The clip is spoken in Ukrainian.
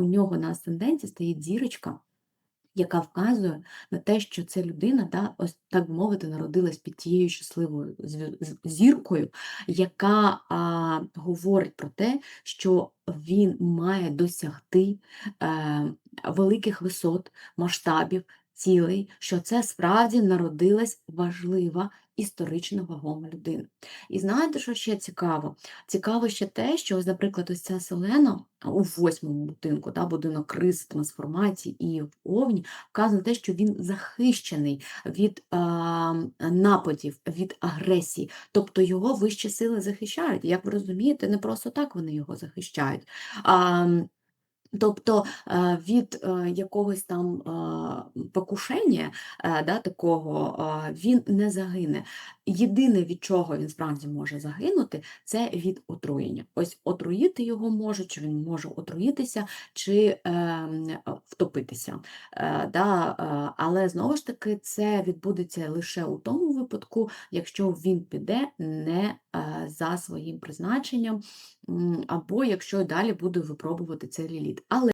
у нього на асценденті стоїть зірочка, яка вказує на те, що ця людина, да, ось так би мовити, народилась під тією щасливою зіркою, яка а, говорить про те, що він має досягти е, великих висот, масштабів, цілей, що це справді народилась важлива історично вагома людина. І знаєте, що ще цікаво? Цікаво ще те, що, ось, наприклад, ось ця Селена у восьмому будинку, да, будинок криз, трансформації і в Овні, вказано те, що він захищений від а, нападів, від агресії. Тобто його вищі сили захищають. Як ви розумієте, не просто так вони його захищають. А, Тобто е, від е, якогось там е, покушення да, такого він не загине. Єдине, від чого він справді може загинути, це від отруєння. Ось отруїти його може, чи він може отруїтися, чи е, втопитися. Е, да, але знову ж таки це відбудеться лише у тому випадку, якщо він піде не за своїм призначенням, або якщо далі буде випробувати цей ліліт. Але